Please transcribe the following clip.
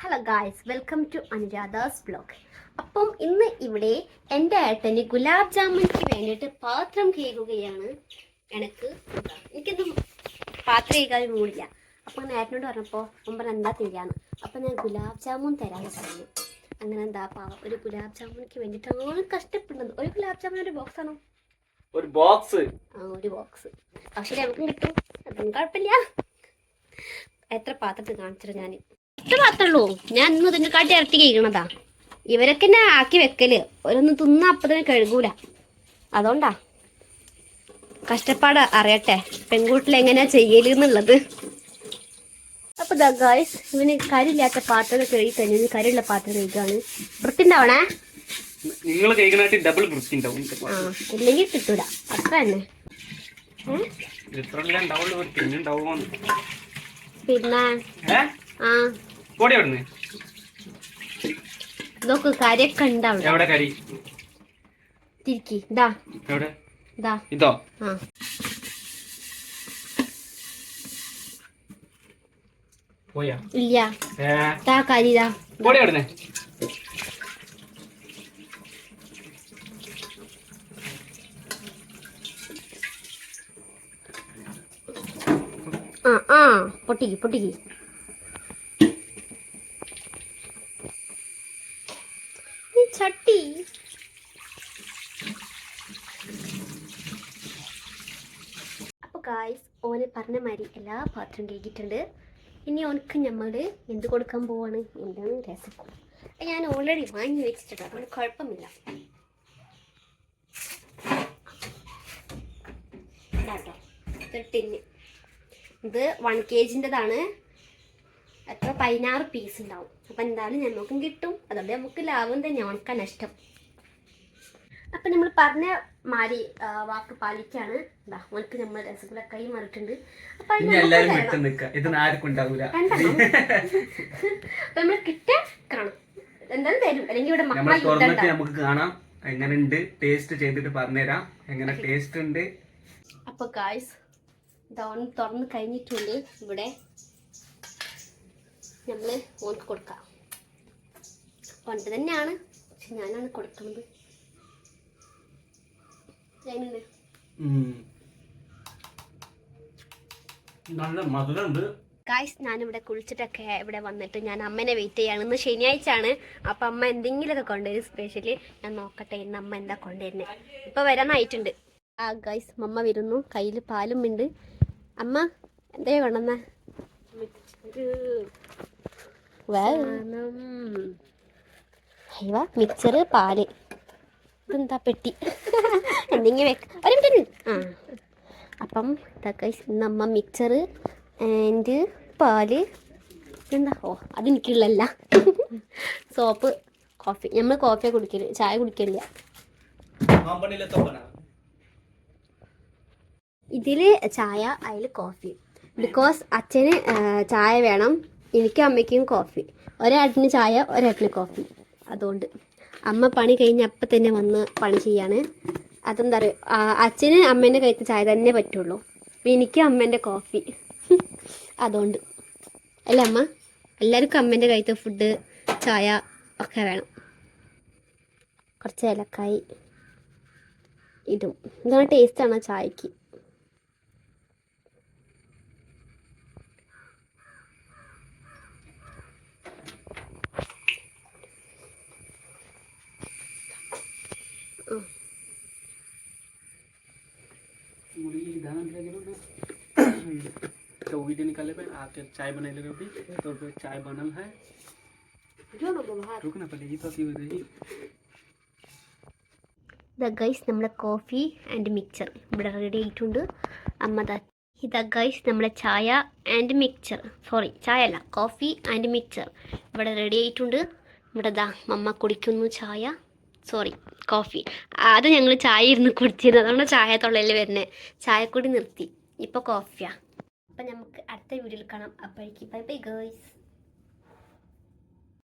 Hello guys welcome to Anuradha's blog appam ഇന്ന് ഇവിടെ എന്റെ ഏട്ടന് ഗുലാബ് ജാമുൻക്ക് വേണ്ടിയിട്ട് പാത്രം കേൾക്കുകയാണ് എനിക്ക് എനിക്കൊന്നും പാത്രം കേൾക്കാൻ മൂടില്ല. അപ്പം ഞാൻ ഏട്ടനോട് പറഞ്ഞപ്പോൾ മുമ്പ് എന്താ തിരിയാന്ന് അപ്പം ഞാൻ ഗുലാബ് ജാമുൻ തരാമെന്ന് പറഞ്ഞു. അങ്ങനെ എന്താ പാവ ഒരു ഗുലാബ് ജാമുൻക്ക് വേണ്ടിയിട്ടാണ് കഷ്ടപ്പെടുന്നത്. ഒരു ഗുലാബ് ജാമുൻ ഒരു ബോക്സ് ആണോ? ഒരു ബോക്സ് ആ ഒരു ബോക്സ് പക്ഷേ നമുക്കും കിട്ടും. അതൊന്നും കുഴപ്പമില്ല. എത്ര പാത്രത്തിൽ കാണിച്ചിട്ട് ഞാൻ എത്ര പാത്രമുള്ളൂ ഞാൻ ഇന്ന് ഇതിന്റെ കാട്ടി ഇരട്ടി കഴിക്കണതാ. ഇവരൊക്കെ എന്നെ ആക്കി വെക്കൽ. ഓരോന്ന് തിന്ന അപ്പതന്നെ കഴുകൂല. അതുകൊണ്ടാ. കഷ്ടപ്പാട് അറിയട്ടെ. പെൺകുട്ടിൽ എങ്ങനെയാ ചെയ്യൽ എന്നുള്ളത്. അപ്പൊ ദാ ഗായ്സ് ഇവന് കരില്ലാത്ത പാത്രം കഴുകി കഴിഞ്ഞ് കരിയുള്ള പാത്രം കഴിക്കാണ് വൃത്തിണ്ടാവണേ നിങ്ങൾ കഴിക്കണായിട്ട് ഡബിൾ വൃത്തി ഉണ്ടാവും. ഇല്ലെങ്കിൽ കിട്ടൂല. അത്ര തന്നെ. പിന്നെ? ആ. പോടി അവിടുന്ന്. ഇതൊക്കെ കാര്യൊക്കെ ഉണ്ടാവും എവിടെ കരി? തിരിക്കി. ഇതാ. എവിടെ? ഇതാ. ഇതോ? ആ. പോയാ? ഇല്ല. താ അവിടുന്ന്. ആ ആ. പൊട്ടിക്ക് പൊട്ടിക്ക്. ചട്ടി. അപ്പൊ ഗായ്സ് ഓന് പറഞ്ഞ മാതിരി എല്ലാ പാത്രം കേക്കിയിട്ടുണ്ട് ഇനി ഓനക്ക് നമ്മൾ എന്ത് കൊടുക്കാൻ പോവാണ്? എന്താണ് രസം ഞാൻ ഓൾറെഡി വാങ്ങി വെച്ചിട്ടുണ്ട്. അതുകൊണ്ട് കുഴപ്പമില്ല. ടിന്ന്. ഇത് വൺ കെ ജിന്റെതാണ് എത്ര പതിനാറ് പീസ് ഉണ്ടാവും. അപ്പം എന്തായാലും നമുക്കും കിട്ടും. അതുകൊണ്ട് നമുക്ക് ലാഭം തന്നെ ഉണക്കാൻ നഷ്ടം. അപ്പം നമ്മൾ പറഞ്ഞ മാരി വാക്ക് പാലിക്കാണ്. എന്താ ഉനക്ക് നമ്മൾ രസഗുള കൈ മറിട്ടുണ്ട് അപ്പം നമ്മൾ കിട്ടിയ കാണും എന്തായാലും തരും. അല്ലെങ്കിൽ ഇവിടെ നമുക്ക് കാണാം. എങ്ങനെ ഉണ്ട് ടേസ്റ്റ് ചെയ്തിട്ട് പറഞ്ഞുതരാം. എങ്ങനെ ടേസ്റ്റ് ഉണ്ട്? അപ്പൊ ഗായ്സ് ഇതാ തുറന്ന് കഴിഞ്ഞിട്ടുണ്ട് ഇവിടെ. നമ്മൾ മോൾക്ക് കൊടുക്കാം. പണ്ട് തന്നെയാണ് പക്ഷെ ഞാനാണ് കൊടുക്കുന്നത്. ഗായ്സ് ഞാനിവിടെ കുളിച്ചിട്ടൊക്കെ ഇവിടെ വന്നിട്ട് ഞാൻ അമ്മനെ വെയിറ്റ് ചെയ്യാണ്. ഇന്ന് ശനിയാഴ്ച ആണ് അപ്പം അമ്മ എന്തെങ്കിലുമൊക്കെ കൊണ്ടുവരും സ്പെഷ്യലി ഞാൻ നോക്കട്ടെ ഇന്ന് അമ്മ എന്താ കൊണ്ടുവരുന്നത് ഇപ്പം വരാനായിട്ടുണ്ട് ആ ഗായ്സ് അമ്മ വരുന്നു. കയ്യിൽ പാലും ഉണ്ട്. അമ്മ എന്തേ കൊണ്ടുവന്ന? മിക്സറ് പാൽ. ഇതെന്താ പെട്ടി? എന്തെങ്കിലും ഒരു മിനിറ്റ് ആ. അപ്പം നമ്മ ഇന്ന് അമ്മ മിക്സറ് ആൻഡ് പാൽ. എന്താ ഓ അതെനിക്കുള്ളല്ല സോപ്പ് കോഫി നമ്മൾ കോഫിയാണ് കുടിക്കൽ ചായ കുടിക്കലില്ല. ഇതിൽ ചായ അതിൽ കോഫി ബിക്കോസ് അച്ഛന് ചായ വേണം. എനിക്കും അമ്മയ്ക്കും കോഫി ഒരാട്ടിന് ചായ ഒരാട്ടിന് കോഫി അതുകൊണ്ട് അമ്മ പണി കഴിഞ്ഞ് അപ്പം തന്നെ വന്ന് പണി ചെയ്യാണ്. അതെന്താ പറയുക അച്ഛന് അമ്മേന്റെ കയ്യത്തെ ചായ തന്നെ പറ്റുള്ളൂ. എനിക്കും അമ്മേന്റെ കോഫി അതുകൊണ്ട്. അല്ല അമ്മ? എല്ലാവർക്കും അമ്മേന്റെ കയ്യത്തെ ഫുഡ് ചായ ഒക്കെ വേണം. കുറച്ച് ഏലക്കായി ഇതും ഇതാണ് ടേസ്റ്റാണ് ചായക്ക്? तो वीडियो निकाले पे आके चाय बना ले अभी तो फिर चाय बनल है रुक ना पहले ये तो की हो रही ദ ഗൈസ് നമ്മുടെ കോഫി ആൻഡ് മിക്സർ ഇവിടെ റെഡി ആയിട്ടുണ്ട് അമ്മ ദാ ഇതാ ഗൈസ് നമ്മുടെ ചായ ആൻഡ് മിക്സർ സോറി ചായ അല്ല കോഫി ആൻഡ് മിക്സർ ഇവിടെ റെഡി ആയിട്ടുണ്ട് ഇവിടെ ദാ മമ്മ കുടിക്കുന്നു ചായ സോറി കോഫി അത് ഞങ്ങൾ ചായ ഇരുന്ന് കുടിച്ചിരുന്നു അതുകൊണ്ട് ചായ തൊള്ളയിൽ വരുന്നത് ചായക്കൂടി നിർത്തി ഇപ്പോൾ കോഫിയാ അപ്പം നമുക്ക് അടുത്ത വീഡിയോയിൽ കാണാം. അപ്പോഴേക്ക് ബൈ ബൈ ഗേൾസ്